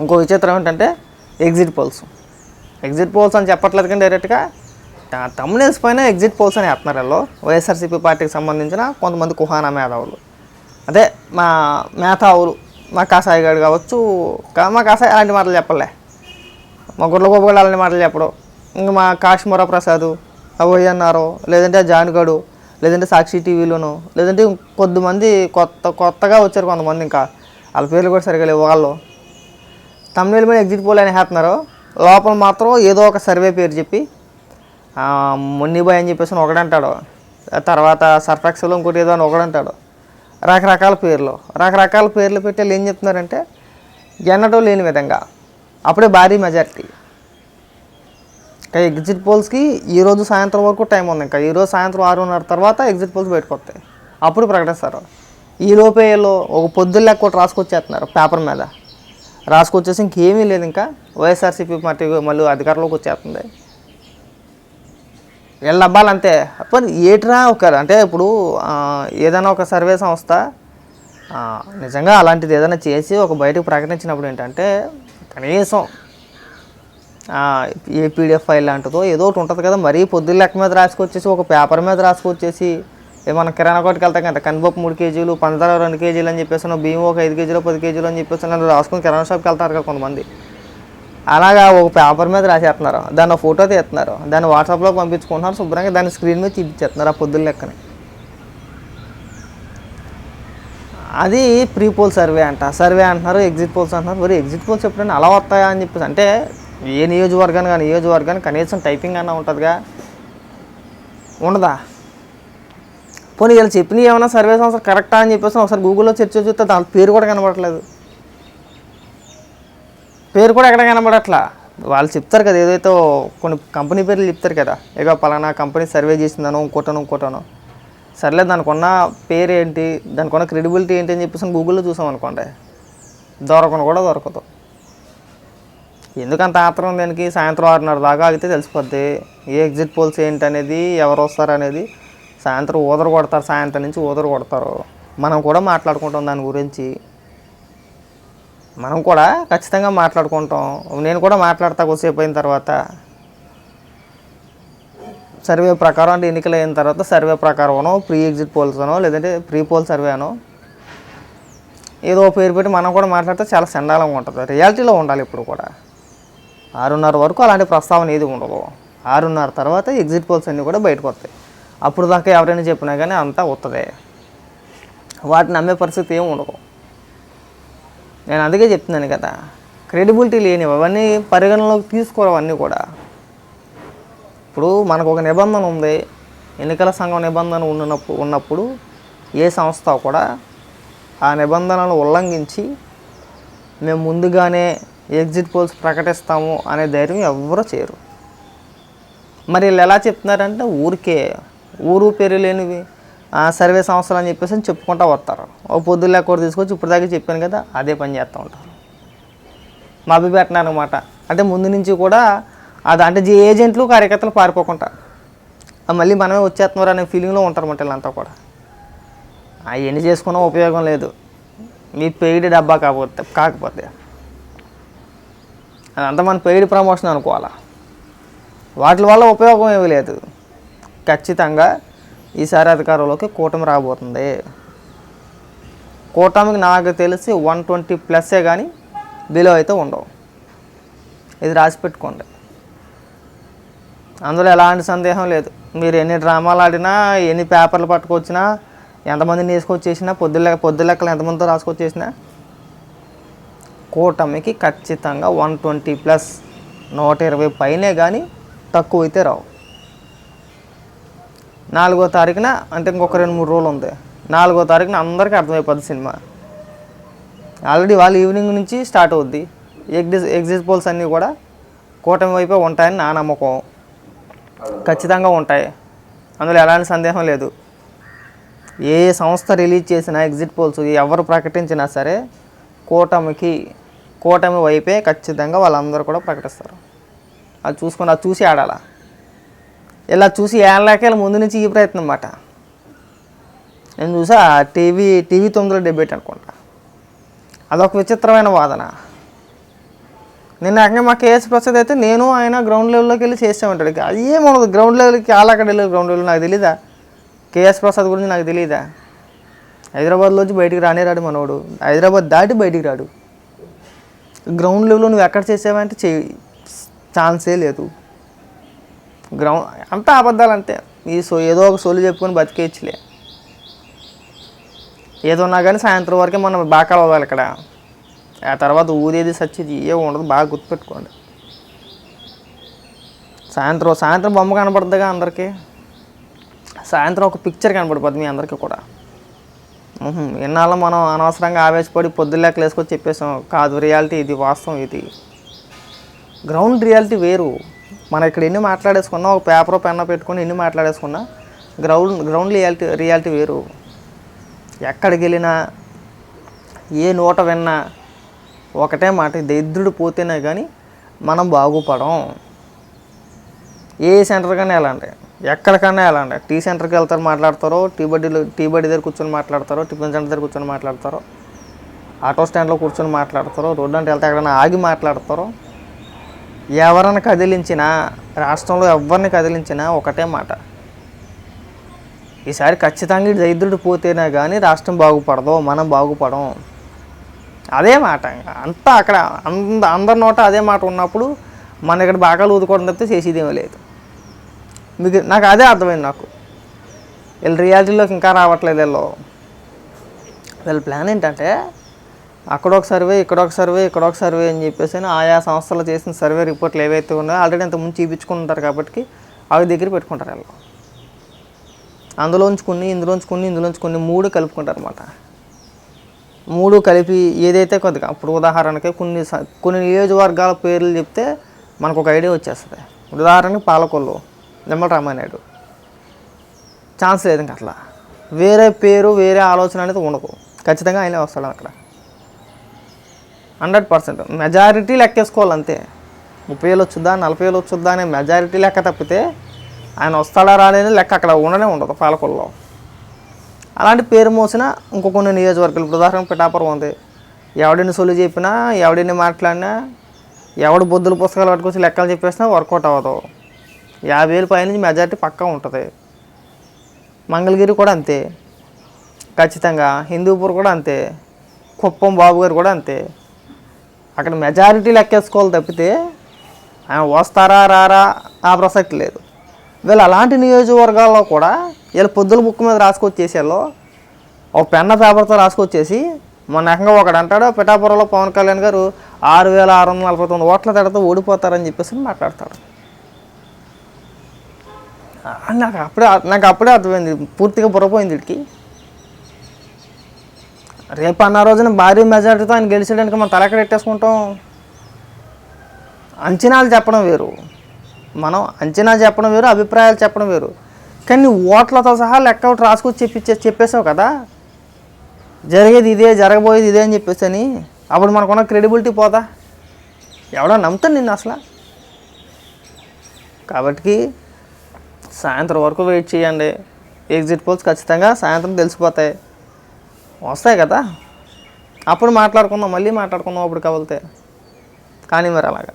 ఇంకో విచిత్రం ఏంటంటే ఎగ్జిట్ పోల్స్. ఎగ్జిట్ పోల్స్ అని చెప్పట్లేదు కానీ డైరెక్ట్గా తమ్మునేస్ పైన ఎగ్జిట్ పోల్స్ అని వేస్తున్నారు వాళ్ళు. వైఎస్ఆర్సీపీ పార్టీకి సంబంధించిన కొంతమంది కుహానా మేధావులు. అదే మా మేధావులు మా కాసాయి గారు కావచ్చు కా- మా కాసాయి అలాంటి మాటలు చెప్పలే. మా గుడ్ల గోపగాడు అలాంటి మాటలు చెప్పడు. ఇంకా మా కాశ్మీర ప్రసాద్ అవయ్య లేదంటే జాన్గడు లేదంటే సాక్షి టీవీలోను లేదంటే కొద్దిమంది కొత్త కొత్తగా వచ్చారు కొంతమంది ఇంకా. వాళ్ళ పేర్లు కూడా సరిగా లేవు వాళ్ళు. తమిళ మీద ఎగ్జిట్ పోల్ అని వేస్తున్నారు. లోపల మాత్రం ఏదో ఒక సర్వే పేరు చెప్పి ఆ, మున్నిబాయ్ అని చెప్పేసి ఒకడంటాడు. తర్వాత సర్ఫెక్స్లో ఇంకోటి ఏదో అని ఒకడంటాడు. రకరకాల పేర్లు. రకరకాల పేర్లు పెట్టి వాళ్ళు ఏం చెప్తున్నారంటే ఎన్నడూ లేని విధంగా అప్పుడే భారీ మెజారిటీ. ఇంకా ఎగ్జిట్ పోల్స్కి ఈ రోజు సాయంత్రం వరకు టైం ఉంది. ఇంకా ఈరోజు సాయంత్రం ఆరున్నర తర్వాత ఎగ్జిట్ పోల్స్ బయటకు వస్తాయి. అప్పుడు ప్రకటిస్తారు. ఈ లోపే ఒక పొద్దున్న లెక్క ఒకటి రాసుకొచ్చేస్తున్నారు పేపర్ మీద. రాసుకొచ్చేసి ఇంకేమీ లేదు ఇంకా. వైఎస్ఆర్సీపీ పార్టీ మళ్ళీ అధికారంలోకి వచ్చేస్తుంది. వీళ్ళ అబ్బాలు అంతే అప్పుడు ఏట్రా ఒక అంటే ఇప్పుడు ఏదైనా ఒక సర్వే సంస్థ నిజంగా అలాంటిది ఏదైనా చేసి ఒక బయటకు ప్రకటించినప్పుడు ఏంటంటే కనీసం ఏ పీడిఎఫ్ ఫైల్ లాంటిదో ఏదో ఒకటి ఉంటుంది కదా. మరీ పొద్దున్న లెక్క మీద రాసుకొచ్చేసి ఒక పేపర్ మీద రాసుకొచ్చేసి మన కిరాణా కొట్టుకు వెళ్తాం కదా కందిపప్పు మూడు కేజీలు పంచదార రెండు కేజీలు అని చెప్పేసి బియ్యం ఒక ఐదు కేజీలు పది కేజీలు అని చెప్పేసి అలా రాసుకుని కిరాణా షాప్కి వెళ్తారు కదా కొంతమంది. అలాగా ఒక పేపర్ మీద రాసేస్తున్నారు దాన్ని ఫోటో తీస్తున్నారు దాన్ని వాట్సాప్లో పంపించుకుంటున్నారు శుభ్రంగా దాన్ని స్క్రీన్ మీద చూపించేస్తున్నారు ఆ పొద్దున్న లెక్కన. అది ప్రీ పోల్ సర్వే అంట సర్వే అంటున్నారు ఎగ్జిట్ పోల్స్ అంటున్నారు మరి ఎగ్జిట్ పోల్స్ ఎప్పుడైనా అలా వస్తాయా అని చెప్పేసి అంటే ఏ నియోజకవర్గానికి కానీ నియోజకవర్గానికి కనీసం టైపింగ్ అన్నా ఉంటుందిగా? ఉండదా? పోనీ వీళ్ళు చెప్పినవి ఏమైనా సర్వే సంస్థ కరెక్టా అని చెప్పేసి ఒకసారి గూగుల్లో సెర్చ్ చూస్తే దాని పేరు కూడా కనబడట్లేదు. పేరు కూడా ఎక్కడ కనబడట్లా? వాళ్ళు చెప్తారు కదా ఏదైతే కొన్ని కంపెనీ పేర్లు చెప్తారు కదా ఏదో పలానా కంపెనీ సర్వే చేసిందనో ఇంకోటనో ఇంకోటనో. సర్లే దానికి ఉన్న పేరు ఏంటి దానికి ఉన్న క్రెడిబిలిటీ ఏంటి అని చెప్పేసి గూగుల్లో చూసాం అనుకోండి. దొరకను కూడా దొరకదు. ఎందుకంత ఆత్రం దానికి? సాయంత్రం ఆరున్నర దాకా ఆగితే తెలిసిపోద్ది. ఏ ఎగ్జిట్ పోల్స్ ఏంటి అనేది ఎవరు వస్తారు అనేది సాయంత్రం ఊదరు కొడతారు సాయంత్రం నుంచి ఊదరు కొడతారు. మనం కూడా మాట్లాడుకుంటాం దాని గురించి. మనం కూడా ఖచ్చితంగా మాట్లాడుకుంటాం. నేను కూడా మాట్లాడతా కొద్దిసేపు అయిన తర్వాత. సర్వే ప్రకారం అంటే ఎన్నికలు అయిన తర్వాత సర్వే ప్రకారమనో ప్రీ ఎగ్జిట్ పోల్స్ అనో లేదంటే ప్రీ పోల్ సర్వే అనో ఏదో పేరు పెట్టి మనం కూడా మాట్లాడితే చాలా చండాలంగా ఉంటుంది. రియాలిటీలో ఉండాలి ఇప్పుడు కూడా. ఆరున్నర వరకు అలాంటి ప్రస్తావన ఏది ఉండదు. ఆరున్నర తర్వాత ఎగ్జిట్ పోల్స్ అన్నీ కూడా బయటకు వస్తాయి. అప్పుడు దాకా ఎవరైనా చెప్పినా కానీ అంతా వస్తుంది వాటిని నమ్మే పరిస్థితి ఏమి ఉండదు. నేను అందుకే చెప్తున్నాను కదా క్రెడిబిలిటీ లేనివి అవన్నీ పరిగణలోకి తీసుకోరు అవన్నీ కూడా. ఇప్పుడు మనకు ఒక నిబంధన ఉంది ఎన్నికల సంఘం నిబంధన ఉన్నప్పుడు ఉన్నప్పుడు ఏ సంస్థ కూడా ఆ నిబంధనలను ఉల్లంఘించి మేము ముందుగానే ఎగ్జిట్ పోల్స్ ప్రకటిస్తాము అనే ధైర్యం ఎవ్వరూ చేయరు. మరి వీళ్ళు ఎలా చెప్తున్నారంటే ఊరికే ఊరు పేరు లేనివి సర్వే సంస్థలు అని చెప్పేసి అని చెప్పుకుంటూ వస్తారు. ఓ పొద్దున్న కూడా తీసుకొచ్చి ఇప్పుడు దాకా చెప్పాను కదా అదే పని చేస్తూ ఉంటారు. మా అభి అంటే ముందు నుంచి కూడా అది అంటే ఏజెంట్లు కార్యకర్తలు పారిపోకుండా. మళ్ళీ మనమే వచ్చేస్తున్నారు అనే ఫీలింగ్లో ఉంటారన్నమాట వీళ్ళంతా కూడా. అవన్నీ చేసుకున్నా ఉపయోగం లేదు. మీ పెయిడ్ డబ్బా కాకపోతే కాకపోతే. అదంతా మన పెయిడ్ ప్రమోషన్ అనుకోవాలా. వాటి వల్ల ఉపయోగం ఏమీ లేదు. ఖచ్చితంగా ఈసారి అధికారంలోకి కూటమి రాబోతుంది. కూటమికి నాకు తెలిసి వన్ ట్వంటీ ప్లస్సే కానీ బిలో అయితే ఉండవు. ఇది రాసి పెట్టుకోండి. అందులో ఎలాంటి సందేహం లేదు. మీరు ఎన్ని డ్రామాలు ఆడినా ఎన్ని పేపర్లు పట్టుకొచ్చినా ఎంతమందిని తీసుకొచ్చేసినా పొద్దు పొద్దు లెక్కలు ఎంతమందితో రాసుకొచ్చేసినా కూటమికి ఖచ్చితంగా వన్ ట్వంటీ ప్లస్ నూట ఇరవై పైనే కానీ తక్కువ అయితే రావు. నాలుగో తారీఖున అంటే ఇంకొక రెండు మూడు రోజులు ఉంది. నాలుగో తారీఖున అందరికీ అర్థమైపోద్ది సినిమా. ఆల్రెడీ వాళ్ళు ఈవినింగ్ నుంచి స్టార్ట్ అవుద్ది. ఎగ్జిట్ ఎగ్జిట్ పోల్స్ అన్నీ కూడా కూటమి వైపే ఉంటాయని నా నమ్మకం. ఖచ్చితంగా ఉంటాయి. అందులో ఎలాంటి సందేహం లేదు. ఏ సంస్థ రిలీజ్ చేసినా ఎగ్జిట్ పోల్స్ ఎవరు ప్రకటించినా సరే కూటమికి కూటమి వైపే ఖచ్చితంగా వాళ్ళందరూ కూడా ప్రకటిస్తారు. అది చూసుకొని అది చూసి ఆడాలా? ఇలా చూసి ఏళ్ళకే ముందు నుంచి ఈ ప్రయత్నం అన్నమాట. నేను చూసా టీవీ టీవీ తొమ్మిదిలో డెబేట్ అనుకుంటా. అదొక విచిత్రమైన వాదన. నిన్న అక్కడ మా కేఎస్ ప్రసాద్ అయితే నేను ఆయన గ్రౌండ్ లెవెల్లోకి వెళ్ళి చేసామంటాడు ఇక అది ఏముండదు గ్రౌండ్ లెవెల్కి వాళ్ళు అక్కడ వెళ్ళి గ్రౌండ్ లెవెల్ నాకు తెలీదా? కేఎస్ ప్రసాద్ గురించి నాకు తెలియదా హైదరాబాద్లోంచి బయటికి రానే రాడు మనోడు. హైదరాబాద్ దాటి బయటికి రాడు. గ్రౌండ్ లెవెల్లో నువ్వు ఎక్కడ చేసావంటే చే ఛాన్సే లేదు. గ్రౌండ్ అంతా అబద్ధాలు అంతే. ఈ సో ఏదో ఒక సోలు చెప్పుకొని బతికేయచ్చులే. ఏదో ఉన్నా కానీ సాయంత్రం వరకే మనం బాగా కలవాలి ఇక్కడ ఆ తర్వాత ఊదేది సచ్చేది ఏ ఉండదు బాగా గుర్తుపెట్టుకోండి. సాయంత్రం సాయంత్రం బొమ్మ కనపడుతుందిగా అందరికీ. సాయంత్రం ఒక పిక్చర్ కనపడిపోద్ది మీ అందరికీ కూడా. ఉహుం, ఇన్నాళ్ళు మనం అనవసరంగా ఆవేశపడి పొద్దులేక వేసుకొని చెప్పేసాం కాదు రియాలిటీ ఇది వాస్తవం ఇది. గ్రౌండ్ రియాలిటీ వేరు. మనం ఇక్కడ ఎన్ని మాట్లాడేసుకున్నా ఒక పేపర్ పెన్న పెట్టుకుని ఎన్ని మాట్లాడేసుకున్నా గ్రౌండ్ గ్రౌండ్ రియాలిటీ రియాలిటీ వేరు. ఎక్కడికి వెళ్ళినా ఏ నోట విన్నా ఒకటే మాట దరిద్రుడు పోతేనే కానీ మనం బాగుపడం. ఏ సెంటర్కైనా వెళ్ళండి. ఎక్కడికైనా వెళ్ళండి. టీ సెంటర్కి వెళ్తారు మాట్లాడతారో టీ బడ్డీలో టీ బడ్డీ దగ్గర కూర్చొని మాట్లాడతారో టిఫిన్ సెంటర్ దగ్గర కూర్చొని మాట్లాడతారో ఆటో స్టాండ్లో కూర్చొని మాట్లాడతారో రోడ్డు అంటే వెళ్తే ఎక్కడైనా ఆగి మాట్లాడతారో ఎవరిని కదిలించినా రాష్ట్రంలో ఎవరిని కదిలించినా ఒకటే మాట. ఈసారి ఖచ్చితంగా దరిద్రుడు పోతేనే కానీ రాష్ట్రం బాగుపడదు మనం బాగుపడం అదే మాట అంతా అక్కడ అంద అందరి నోట అదే మాట ఉన్నప్పుడు మన ఇక్కడ బాగా ఊదుకోవడం తప్పితే చేసేదేమీ లేదు. మీకు నాకు అదే అర్థమైంది నాకు. వీళ్ళు రియాలిటీలోకి ఇంకా రావట్లేదు వీళ్ళు. వీళ్ళ ప్లాన్ ఏంటంటే అక్కడ ఒక సర్వే ఇక్కడ ఒక సర్వే ఇక్కడ ఒక సర్వే అని చెప్పేసి ఆయా సంస్థలు చేసిన సర్వే రిపోర్ట్లు ఏవైతే ఉన్నాయో ఆల్రెడీ అంత ముందు చూపించుకుంటారు కాబట్టి అవి దగ్గర పెట్టుకుంటారు వీళ్ళు. అందులోంచి కొన్ని ఇందులోంచి కొన్ని ఇందులోంచి కొన్ని మూడు కలుపుకుంటారు అనమాట మూడు కలిపి ఏదైతే కొద్దిగా ఇప్పుడు ఉదాహరణకి కొన్ని స- కొన్ని నియోజకవర్గాల పేర్లు చెప్తే మనకు ఒక ఐడియా వచ్చేస్తుంది. ఉదాహరణకి పాలకొల్లు నిమ్మల రామానాయుడు. ఛాన్స్ లేదు ఇంకా అట్లా. వేరే పేరు వేరే ఆలోచన అనేది ఉండదు. ఖచ్చితంగా ఆయనే వస్తాడు అక్కడ. Hundred percent. మెజారిటీ లెక్కేసుకోవాలి అంతే ముప్పై వేలు వచ్చుద్దా నలభై వేలు వచ్చుద్దా అనే మెజారిటీ లెక్క తప్పితే ఆయన వస్తాడా రాలేని లెక్క అక్కడ ఉండనే ఉండదు పాలకొల్లో. అలాంటి పేరు మోసిన ఇంకో కొన్ని నియోజకవర్గాలు. ఇప్పుడు ఉదాహరణ పిఠాపురం ఉంది. ఎవడిని సొలి చెప్పినా ఎవడిని మాట్లాడినా ఎవడు బొద్దుల పుస్తకాలు పట్టుకొచ్చి లెక్కలు చెప్పేసినా వర్కౌట్ అవ్వదు. యాభై వేలు పైనుంచి మెజారిటీ పక్కా ఉంటుంది. మంగళగిరి కూడా అంతే. ఖచ్చితంగా హిందూపూర్ కూడా అంతే. కుప్పం బాబు గారు కూడా అంతే. అక్కడ మెజారిటీ లెక్కేసుకోవాలి తప్పితే ఆయన వస్తారా రారా ఆ ప్రసక్తి లేదు. వీళ్ళు అలాంటి నియోజకవర్గాల్లో కూడా వీళ్ళు పొద్దుల బుక్ మీద రాసుకొచ్చేసేలో ఒక పెన్న పేపర్తో రాసుకొచ్చేసి మొన్న ఏకంగా ఒకడు అంటాడు పిఠాపురంలో పవన్ కళ్యాణ్ గారు ఆరు వేల ఆరు వందల నలభై తొమ్మిది ఓట్ల తేడాతో ఓడిపోతారని చెప్పేసి మాట్లాడతాడు. నాకు అప్పుడే నాకు అప్పుడే అర్థమైంది పూర్తిగా బుర్రపోయింది వీడికి. రేపు అన్న రోజున భారీ మెజారిటీతో ఆయన గెలిచడానికి మనం తలెక్కడ అంచనాలు చెప్పడం వేరు. మనం అంచనా చెప్పడం వేరు అభిప్రాయాలు చెప్పడం వేరు. కానీ ఓట్లతో సహా లెక్క ఒకటి రాసుకొచ్చి చెప్పిచ్చే చెప్పేసావు కదా? జరిగేది ఇదే జరగబోయేది ఇదే అని చెప్పేసి అని అప్పుడు మనకున్న క్రెడిబిలిటీ పోదా? ఎవడో నమ్ముతాను నిన్ను అసలు. కాబట్టి సాయంత్రం వరకు వెయిట్ చేయండి. ఎగ్జిట్ పోల్స్ ఖచ్చితంగా సాయంత్రం తెలిసిపోతాయి. వస్తాయి కదా. అప్పుడు మాట్లాడుకుందాం మళ్ళీ మాట్లాడుకుందాం అప్పుడు కవలితే కానీ మరి అలాగా.